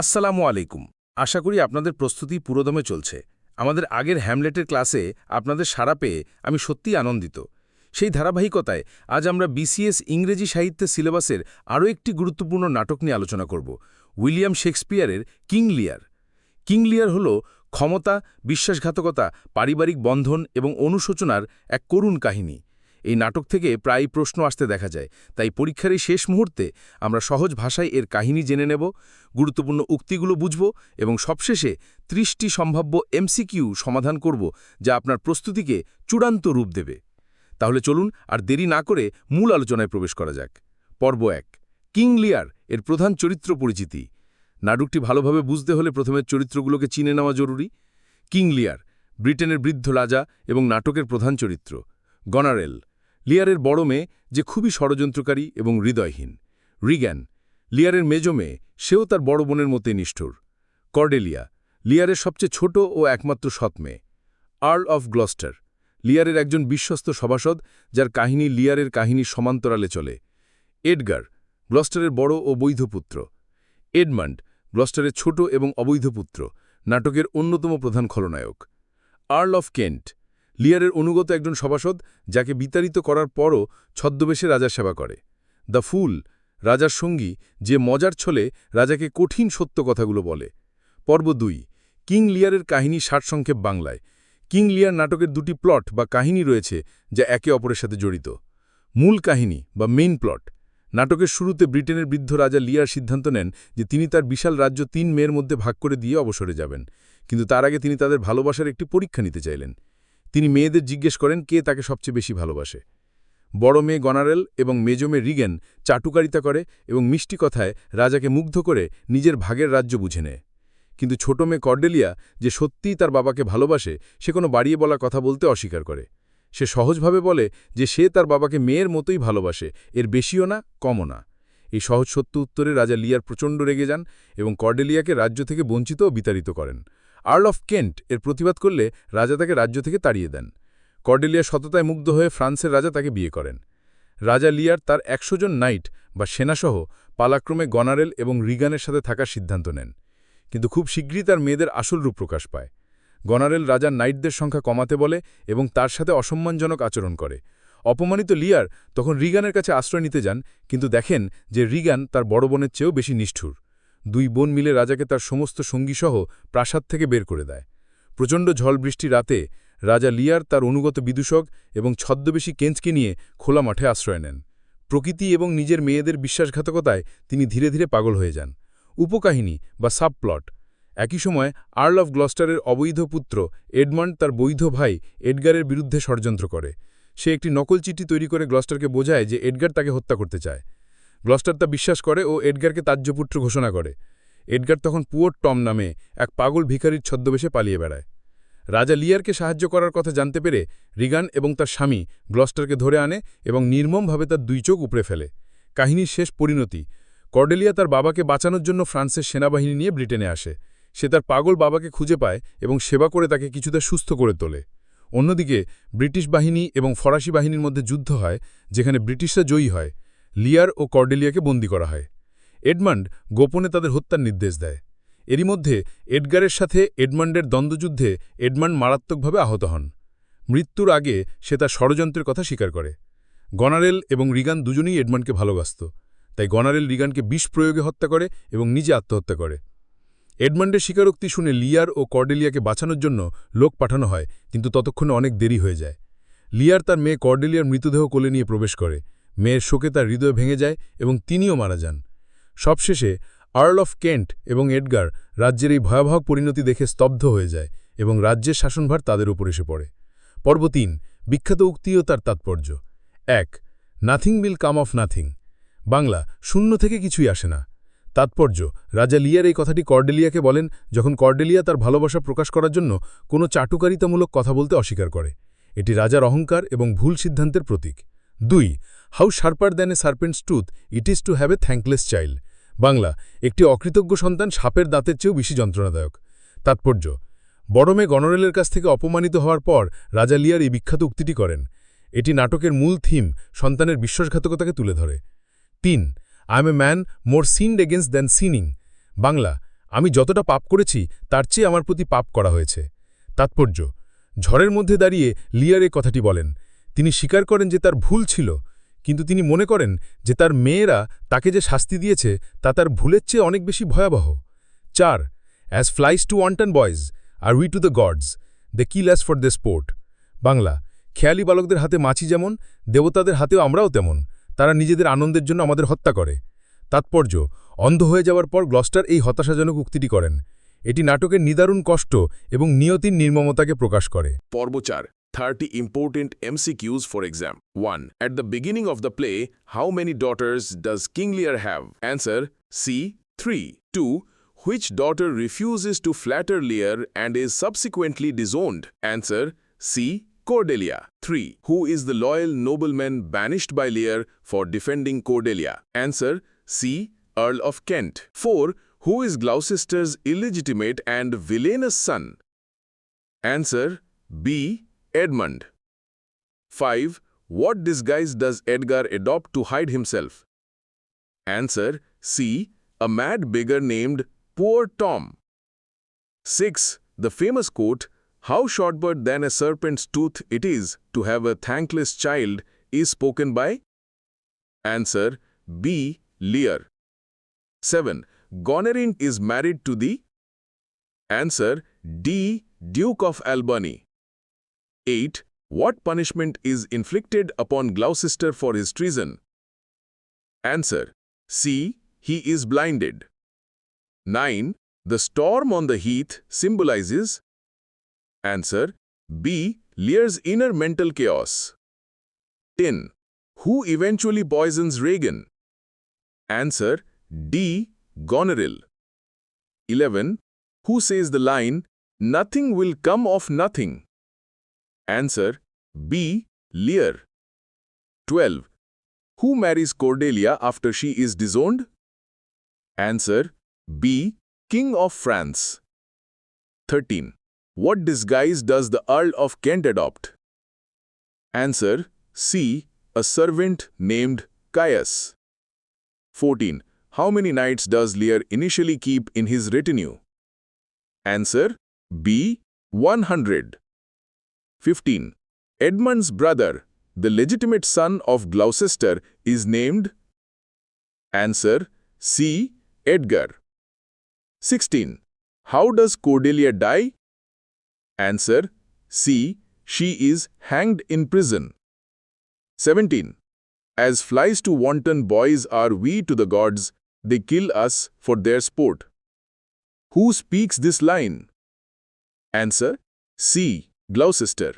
আসসালামু আলাইকুম। আশা করি আপনাদের প্রস্তুতি পুরোদমে চলছে। আমাদের আগের হ্যামলেটের ক্লাসে আপনাদের সাড়া পেয়ে আমি সত্যিই আনন্দিত। সেই ধারাবাহিকতায় আজ আমরা বিসিএস ইংরেজি সাহিত্যের সিলেবাসের আরও একটি গুরুত্বপূর্ণ নাটক নিয়ে আলোচনা করব, উইলিয়াম শেক্সপিয়ারের কিং লিয়ার। কিং লিয়ার হল ক্ষমতা, বিশ্বাসঘাতকতা, পারিবারিক বন্ধন এবং অনুশোচনার এক করুণ কাহিনী। এই নাটক থেকে প্রায়ই প্রশ্ন আসতে দেখা যায়। তাই পরীক্ষার এই শেষ মুহূর্তে আমরা সহজ ভাষায় এর কাহিনী জেনে নেব, গুরুত্বপূর্ণ উক্তিগুলো বুঝব এবং সবশেষে ত্রিশটি সম্ভাব্য এমসিকিউ সমাধান করব যা আপনার প্রস্তুতিকে চূড়ান্ত রূপ দেবে। তাহলে চলুন আর দেরি না করে মূল আলোচনায় প্রবেশ করা যাক। পর্ব এক, কিং লিয়ার এর প্রধান চরিত্র পরিচিতি। নাটকটি ভালোভাবে বুঝতে হলে প্রথমে চরিত্রগুলোকে চিনে নেওয়া জরুরি। কিং লিয়ার, ব্রিটেনের বৃদ্ধ রাজা এবং নাটকের প্রধান চরিত্র, গনারেল। লিয়ারের বড় মেয়ে যে খুবই ষড়যন্ত্রকারী এবং হৃদয়হীন। রিগ্যান, লিয়ারের মেজ মেয়ে, সেও তার বড় বোনের মতোই নিষ্ঠুর। কর্ডেলিয়া, লিয়ারের সবচেয়ে ছোট ও একমাত্র সৎ মেয়ে। আর্ল অফ গ্লস্টার, লিয়ারের একজন বিশ্বস্ত সভাসদ যার কাহিনী লিয়ারের কাহিনীর সমান্তরালে চলে। এডগার, গ্লস্টারের বড় ও বৈধ পুত্র। এডমান্ড, গ্লস্টারের ছোট এবং অবৈধ পুত্র, নাটকের অন্যতম প্রধান খলনায়ক। আর্ল অফ কেন্ট লিয়ারের অনুগত একজন সভাসদ, যাকে বিতাড়িত করার পরও ছদ্মবেশে রাজার সেবা করে। দ্য ফুল, রাজার সঙ্গী, যে মজার ছলে রাজাকে কঠিন সত্য কথাগুলো বলে। পর্ব দুই, কিং লিয়ারের কাহিনী ষাটসংক্ষেপ বাংলায়। কিং লিয়ার নাটকের দুটি প্লট বা কাহিনী রয়েছে, যা একে অপরের সাথে জড়িত। মূল কাহিনী বা মেইন প্লট, নাটকের শুরুতে ব্রিটেনের বৃদ্ধ রাজা লিয়ার সিদ্ধান্ত নেন যে তিনি তার বিশাল রাজ্য তিন মেয়ের মধ্যে ভাগ করে দিয়ে অবসরে যাবেন। কিন্তু তার আগে তিনি তাদের ভালোবাসার একটি পরীক্ষা নিতে চাইলেন। তিনি মেয়েদের জিজ্ঞেস করেন, কে তাকে সবচেয়ে বেশি ভালোবাসে? বড় মেয়ে গনারেল এবং মেজো মেয়ে রিগেন চাটুকারিতা করে এবং মিষ্টি কথায় রাজাকে মুগ্ধ করে নিজের ভাগের রাজ্য বুঝে নেয়। কিন্তু ছোট মেয়ে কর্ডেলিয়া যে সত্যিই তার বাবাকে ভালোবাসে, সে কোনো বাড়িয়ে বলা কথা বলতে অস্বীকার করে। সে সহজভাবে বলে যে সে তার বাবাকে মেয়ের মতোই ভালোবাসে, এর বেশিও না, কমও না। এই সহজ সত্য উত্তরে রাজা লিয়ার প্রচণ্ড রেগে যান এবং কর্ডেলিয়াকে রাজ্য থেকে বঞ্চিত ও বিতাড়িত করেন। আর্ল অফ কেন্ট এর প্রতিবাদ করলে রাজা তাকে রাজ্য থেকে তাড়িয়ে দেন। কর্ডেলিয়া সততায় মুগ্ধ হয়ে ফ্রান্সের রাজা তাকে বিয়ে করেন। রাজা লিয়ার তার একশো জন নাইট বা সেনাসহ পালাক্রমে গনারেল এবং রিগানের সাথে থাকার সিদ্ধান্ত নেন। কিন্তু খুব শীঘ্রই তার মেয়েদের আসল রূপ প্রকাশ পায়। গনারেল রাজার নাইটদের সংখ্যা কমাতে বলে এবং তার সাথে অসম্মানজনক আচরণ করে। অপমানিত লিয়ার তখন রিগানের কাছে আশ্রয় নিতে যান, কিন্তু দেখেন যে রিগান তার বড় বোনের চেয়েও বেশি নিষ্ঠুর। দুই বোন মিলে রাজাকে তার সমস্ত সঙ্গীসহ প্রাসাদ থেকে বের করে দেয়। প্রচণ্ড ঝড় বৃষ্টি রাতে রাজা লিয়ার তার অনুগত বিদূষক এবং ছদ্মবেশী কেঞ্চকে নিয়ে খোলা মাঠে আশ্রয় নেন। প্রকৃতি এবং নিজের মেয়েদের বিশ্বাসঘাতকতায় তিনি ধীরে ধীরে পাগল হয়ে যান। উপকাহিনী বা সাবপ্লট। একই সময় আর্ল অফ গ্লস্টারের অবৈধ পুত্র এডমান্ড তার বৈধ ভাই এডগারের বিরুদ্ধে ষড়যন্ত্র করে। সে একটি নকল চিঠি তৈরি করে গ্লস্টারকে বোঝায় যে এডগার তাকে হত্যা করতে চায়। গ্লস্টার তা বিশ্বাস করে ও এডগারকে তাজ্যপুত্র ঘোষণা করে। এডগার তখন পুয়োর টম নামে এক পাগল ভিখারির ছদ্মবেশে পালিয়ে বেড়ায়। রাজা লিয়ারকে সাহায্য করার কথা জানতে পেরে রিগান এবং তার স্বামী গ্লস্টারকে ধরে আনে এবং নির্মমভাবে তার দুই চোখ উপড়ে ফেলে। কাহিনীর শেষ পরিণতি, কর্ডেলিয়া তার বাবাকে বাঁচানোর জন্য ফ্রান্সের সেনাবাহিনী নিয়ে ব্রিটেনে আসে। সে তার পাগল বাবাকে খুঁজে পায় এবং সেবা করে তাকে কিছুটা সুস্থ করে তোলে। অন্যদিকে ব্রিটিশ বাহিনী এবং ফরাসি বাহিনীর মধ্যে যুদ্ধ হয়, যেখানে ব্রিটিশরা জয়ী হয়। লিয়ার ও কর্ডেলিয়াকে বন্দী করা হয়। এডমান্ড গোপনে তাদের হত্যার নির্দেশ দেয়। এরই মধ্যে এডগারের সাথে এডমান্ডের দ্বন্দ্বযুদ্ধে এডমান্ড মারাত্মকভাবে আহত হন। মৃত্যুর আগে সে তার ষড়যন্ত্রের কথা স্বীকার করে। গনারেল এবং রিগান দুজনেই এডমান্ডকে ভালোবাসত, তাই গনারেল রিগানকে বিষ প্রয়োগে হত্যা করে এবং নিজে আত্মহত্যা করে। এডমান্ডের স্বীকারোক্তি শুনে লিয়ার ও কর্ডেলিয়াকে বাঁচানোর জন্য লোক পাঠানো হয়, কিন্তু ততক্ষণে অনেক দেরি হয়ে যায়। লিয়ার তার মেয়ে কর্ডেলিয়ার মৃতদেহ কোলে নিয়ে প্রবেশ করে। মেয়ের শোকে তার হৃদয় ভেঙে যায় এবং তিনিও মারা যান। সবশেষে আর্ল অফ কেন্ট এবং এডগার রাজ্যের এই ভয়াবহ পরিণতি দেখে স্তব্ধ হয়ে যায় এবং রাজ্যের শাসনভার তাদের উপর এসে পড়ে। পর্ব তিন, বিখ্যাত উক্তিও তার তাৎপর্য। এক, nothing will come of nothing. Bangla, শূন্য থেকে কিছুই আসে না। তাৎপর্য, রাজা লিয়ার এই কথাটি কর্ডেলিয়াকে বলেন যখন কর্ডেলিয়া তার ভালোবাসা প্রকাশ করার জন্য কোনো চাটুকারিতামূলক কথা বলতে অস্বীকার করে। এটি রাজার অহংকার এবং ভুল সিদ্ধান্তের প্রতীক। দুই how sharper than a serpent's tooth it is to have a thankless child Bangla, একটি অকৃতজ্ঞ সন্তান সাপের দাঁতের চেয়েও বেশি যন্ত্রণাদায়ক। তাৎপর্য, বড় মেয়ে গণরেলের কাছ থেকে অপমানিত হওয়ার পর রাজা লিয়ার এই বিখ্যাত উক্তিটি করেন। এটি নাটকের মূল থিম, সন্তানের বিশ্বাসঘাতকতাকে তুলে ধরে। তিন I am a man more sinned against than sinning Bangla, আমি যতটা পাপ করেছি, তার চেয়ে আমার প্রতি পাপ করা হয়েছে। তাৎপর্য, ঝড়ের মধ্যে দাঁড়িয়ে লিয়ার এ কথাটি বলেন। তিনি স্বীকার করেন যে তার ভুল ছিল, কিন্তু তিনি মনে করেন যে তার মেয়েরা তাকে যে শাস্তি দিয়েছে তা তার ভুলের চেয়ে অনেক বেশি ভয়াবহ। চার as flies to wanton boys are we to the gods they kill us for their sport Bangla, খেয়ালি বালকদের হাতে মাছি যেমন, দেবতাদের হাতেও আমরাও তেমন, তারা নিজেদের আনন্দের জন্য আমাদের হত্যা করে। তাৎপর্য, অন্ধ হয়ে যাওয়ার পর গ্লস্টার এই হতাশাজনক উক্তিটি করেন। এটি নাটকের নিদারুণ কষ্ট এবং নিয়তির নির্মমতাকে প্রকাশ করে। Porbochar 30 important MCQs for exam. 1. At the beginning of the play, how many daughters does King Lear have? Answer C. 3. 2. Which daughter refuses to flatter Lear and is subsequently disowned? Answer C. Cordelia. 3. Who is the loyal nobleman banished by Lear for defending Cordelia? Answer C. Earl of Kent. 4. Who is Gloucester's illegitimate and villainous son? Answer B. Edmund. 5. What disguise does Edgar adopt to hide himself? Answer C. A mad beggar named Poor Tom. 6. The famous quote, How shorter than a serpent's tooth it is to have a thankless child, is spoken by? Answer B. Lear. 7. Goneril is married to the? Answer D. Duke of Albany. 8. What punishment is inflicted upon Gloucester for his treason? Answer C. He is blinded. 9. The storm on the heath symbolizes? Answer B. Lear's inner mental chaos. 10. Who eventually poisons Reagan? Answer D. Goneril. 11. Who says the line, Nothing will come of nothing? Answer B. Lear. 12. Who marries Cordelia after she is disowned? Answer B. King of France. 13. What disguise does the Earl of Kent adopt? Answer C. A servant named Caius. 14. How many knights does Lear initially keep in his retinue? Answer B. 100. 15. Edmund's brother, the legitimate son of Gloucester, is named? Answer C. Edgar. 16. How does Cordelia die? Answer C. She is hanged in prison. 17. As flies to wanton boys are we to the gods, they kill us for their sport. Who speaks this line? Answer C. Gloucester.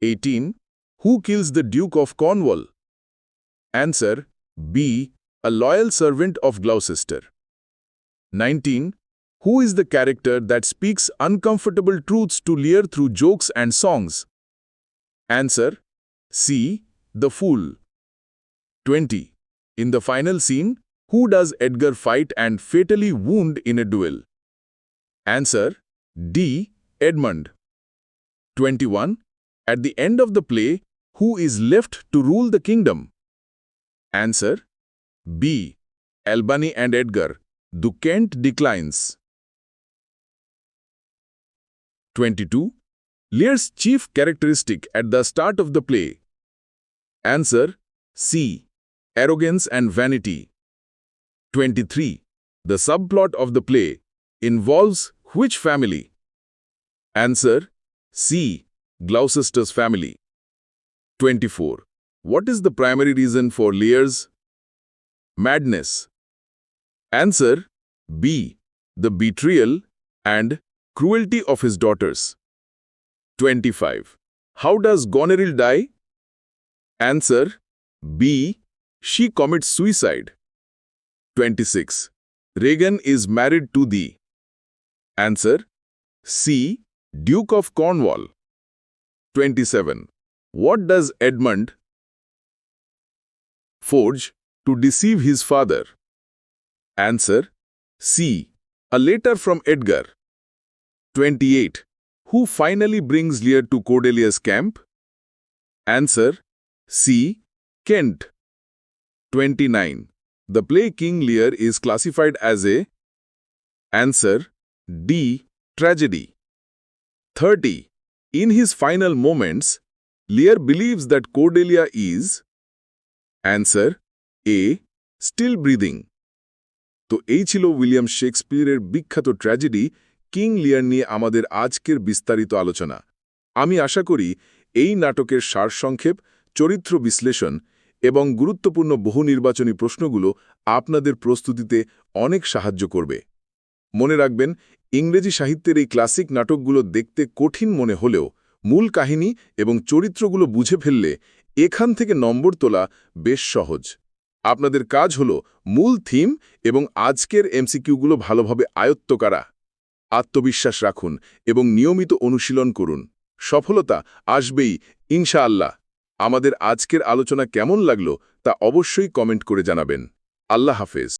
18. Who kills the Duke of Cornwall? Answer B. A loyal servant of Gloucester. 19. Who is the character that speaks uncomfortable truths to Lear through jokes and songs? Answer C. The Fool. 20. In the final scene, who does Edgar fight and fatally wound in a duel? Answer D. Edmund. 21. At the end of the play, who is left to rule the kingdom? Answer B. Albany and Edgar. Kent declines. 22. Lear's chief characteristic at the start of the play. Answer C. Arrogance and vanity. 23. The subplot of the play involves which family? Answer C. Gloucester's family. 24. What is the primary reason for Lear's madness? Answer B. The betrayal and cruelty of his daughters. 25. How does Goneril die? Answer B. She commits suicide. 26. Regan is married to the. Answer C. Duke of Cornwall. 27. What does Edmund forge to deceive his father? Answer C. A letter from Edgar. 28. Who finally brings Lear to Cordelia's camp? Answer C. Kent. 29. The play King Lear is classified as a Answer D. Tragedy. 30. In his final moments, Lear believes that Cordelia is Answer A. Still breathing. তো এই ছিল William শেক্সপিয়ারের বিখ্যাত tragedy king লিয়ার নিয়ে আমাদের আজকের বিস্তারিত আলোচনা আমি আশা করি এই নাটকের সারসংক্ষেপ চরিত্র বিশ্লেষণ এবং গুরুত্বপূর্ণ বহু নির্বাচনী প্রশ্নগুলো আপনাদের প্রস্তুতিতে অনেক সাহায্য করবে মনে রাখবেন ইংরেজি সাহিত্যের এই ক্লাসিক নাটকগুলো দেখতে কঠিন মনে হলেও মূল কাহিনী এবং চরিত্রগুলো বুঝে ফেললে এখান থেকে নম্বর তোলা বেশ সহজ। আপনাদের কাজ হল মূল থিম এবং আজকের এমসিকিউগুলো ভালোভাবে আয়ত্ত করা। আত্মবিশ্বাস রাখুন এবং নিয়মিত অনুশীলন করুন। সফলতা আসবেই, ইনশাআল্লাহ। আমাদের আজকের আলোচনা কেমন লাগল তা অবশ্যই কমেন্ট করে জানাবেন। আল্লাহ হাফেজ।